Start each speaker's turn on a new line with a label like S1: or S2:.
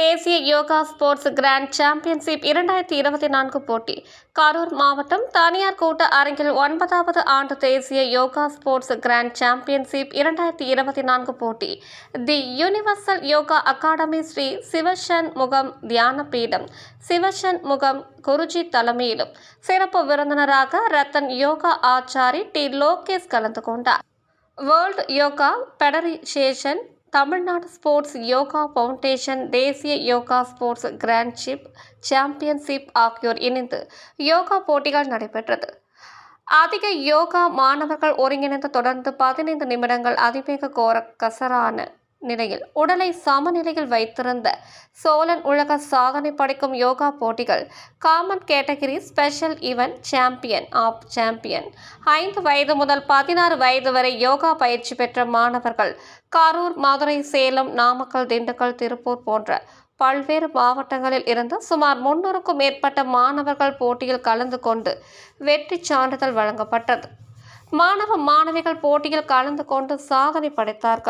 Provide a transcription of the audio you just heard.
S1: தேசிய yoga sports grand championship இரண்டாயிரத்தி இருபத்தி நான்கு போட்டி. கரூர் மாவட்டம் தனியார் கூட்ட அரங்கில் ஒன்பதாவது ஆண்டு தேசிய யோகா ஸ்போர்ட்ஸ் கிராண்ட் சாம்பியன்ஷிப் இரண்டாயிரத்தி இருபத்தி நான்கு போட்டி. The universal yoga academy Shri Sivashanmugam Dhyana Peetam Sivashanmugam Guruji தலைமையிலும். சிறப்பு விருந்தினராக ரத்தன் யோகா ஆச்சாரி டி லோகேஷ் கலந்து கொண்டார். World yoga federation Tamil Nadu sports yoga foundation தேசிய யோகா ஸ்போர்ட்ஸ் கிராண்ட்ஷிப் சாம்பியன்ஷிப் ஆகியோர் இணைந்து யோகா போட்டிகள் நடைபெற்றது. அதிக யோகா மாணவர்கள் ஒருங்கிணைந்து தொடர்ந்து பதினைந்து நிமிடங்கள் அதிவேக கோர கசரான நிலையில் உடலை சமநிலையில் வைத்திருந்த சோழன் உலக சாதனை படைக்கும் யோகா போட்டிகள் common category special event champion of champion ஐந்து வயது முதல் பதினாறு வயது வரை யோகா பயிற்சி பெற்ற மாணவர்கள் கரூர் மதுரை சேலம் நாமக்கல் திண்டுக்கல் திருப்பூர் போன்ற பல்வேறு மாவட்டங்களில் இருந்து சுமார் முன்னூறுக்கும் மேற்பட்ட மாணவர்கள் போட்டியில் கலந்து கொண்டு வெற்றி சான்றிதழ் வழங்கப்பட்டது. மாணவ மாணவிகள் போட்டியில் கலந்து கொண்டு சாதனை படைத்தார்கள்.